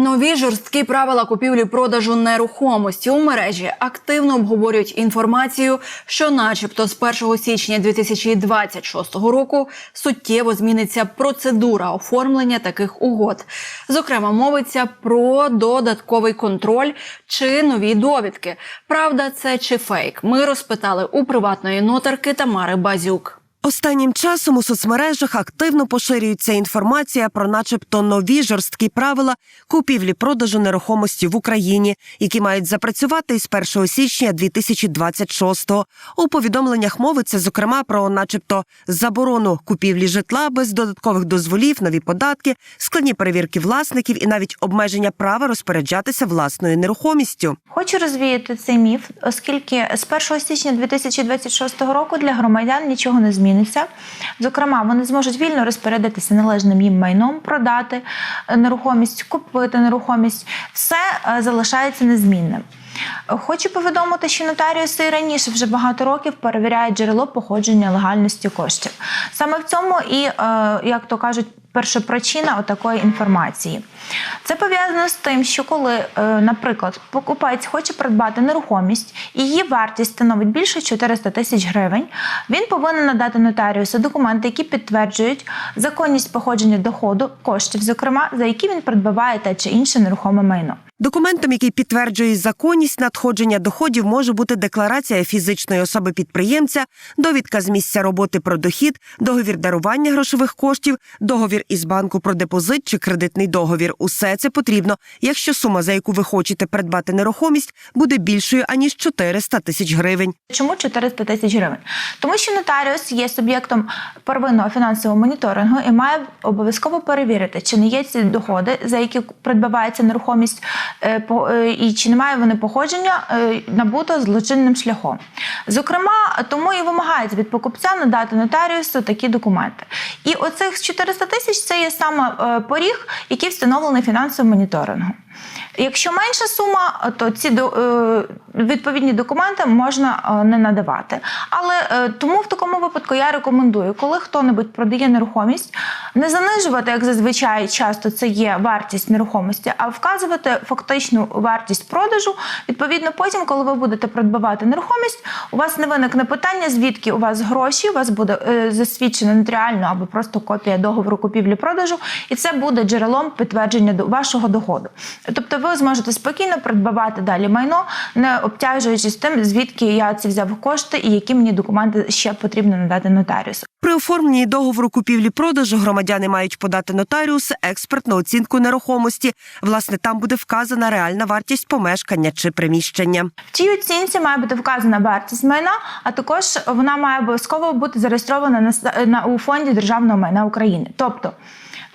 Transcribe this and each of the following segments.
Нові жорсткі правила купівлі-продажу нерухомості у мережі активно обговорюють інформацію, що, начебто, з 1 січня 2026 року суттєво зміниться процедура оформлення таких угод. Зокрема, мовиться про додатковий контроль чи нові довідки. Правда, це чи фейк? Ми розпитали у приватної нотарки Тамари Базюк. Останнім часом у соцмережах активно поширюється інформація про, начебто, нові жорсткі правила купівлі-продажу нерухомості в Україні, які мають запрацювати із 1 січня 2026-го. У повідомленнях мовиться зокрема про, начебто, заборону купівлі житла без додаткових дозволів, нові податки, складні перевірки власників і навіть обмеження права розпоряджатися власною нерухомістю. Хочу розвіяти цей міф, оскільки з 1 січня 2026 року для громадян нічого не зміниться. Зокрема, вони зможуть вільно розпорядитися належним їм майном, продати е, нерухомість, купити нерухомість. Все е, залишається незмінним. Хочу повідомити, що нотаріуси і раніше вже багато років перевіряють джерело походження легальності коштів. Саме в цьому і, е, як то кажуть, першопричина отакої інформації. Це пов'язано з тим, що коли, е, наприклад, покупець хоче придбати нерухомість, і її вартість становить більше 400 тисяч гривень, він повинен надати нотаріусу документи, які підтверджують законність походження доходу коштів, зокрема за які він придбаває те чи інше нерухоме майно. Документом, який підтверджує законність надходження доходів, може бути декларація фізичної особи підприємця, довідка з місця роботи про дохід, договір дарування грошових коштів, договір із банку про депозит чи кредитний договір. Усе це потрібно, якщо сума, за яку ви хочете придбати нерухомість, буде більшою аніж 400 тисяч гривень. Чому 400 тисяч гривень? Тому що нотаріус є суб'єктом первинного фінансового моніторингу і має обов'язково перевірити, чи не є ці доходи, за які придбавається нерухомість, е, е, і чи немає вони походження е, набуто злочинним шляхом. Зокрема, тому і вимагається від покупця надати нотаріусу такі документи. І оцих 400 тисяч це є саме е, поріг, який встановлений фінансовим моніторингом. Якщо менша сума, то ці е, відповідні документи можна е, не надавати. Але тому в такому випадку я рекомендую, коли хто-небудь продає нерухомість, не занижувати, як зазвичай часто це є вартість нерухомості, а вказувати фактичну вартість продажу. Відповідно, потім, коли ви будете придбавати нерухомість, у вас не виникне питання, звідки у вас гроші, у вас буде е, засвідчено нотаріально або просто копія договору купівлі-продажу, і це буде джерелом підтвердження до вашого доходу. Тобто ви зможете спокійно придбавати далі майно, не обтяжуючись тим, звідки я ці взяв кошти і які мені документи ще потрібно надати нотаріусу. При оформленні договору купівлі-продажу громадяни мають подати нотаріусу експертну оцінку нерухомості. Власне, там буде вказана реальна вартість помешкання чи приміщення. В цій оцінці має бути вказана вартість майна, а також вона має обов'язково бути зареєстрована на, на у фонді державного майна України. Тобто.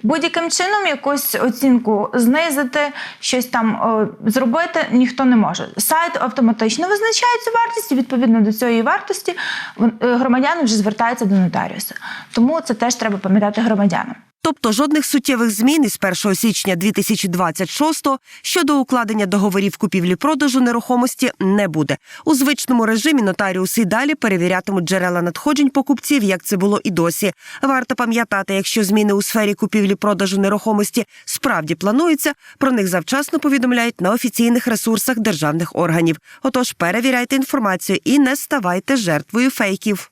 Будь-яким чином якусь оцінку знизити, щось там е, зробити ніхто не може. Сайт автоматично визначає цю вартість, і відповідно до цієї вартості е, громадяни вже звертаються до нотаріуса. Тому це теж треба пам'ятати громадянам. Тобто жодних суттєвих змін із 1 січня 2026 щодо укладення договорів купівлі-продажу нерухомості не буде. У звичному режимі нотаріуси далі перевірятимуть джерела надходжень покупців, як це було і досі. Варто пам'ятати, якщо зміни у сфері купівлі-продажу нерухомості справді плануються, про них завчасно повідомляють на офіційних ресурсах державних органів. Отож, перевіряйте інформацію і не ставайте жертвою фейків.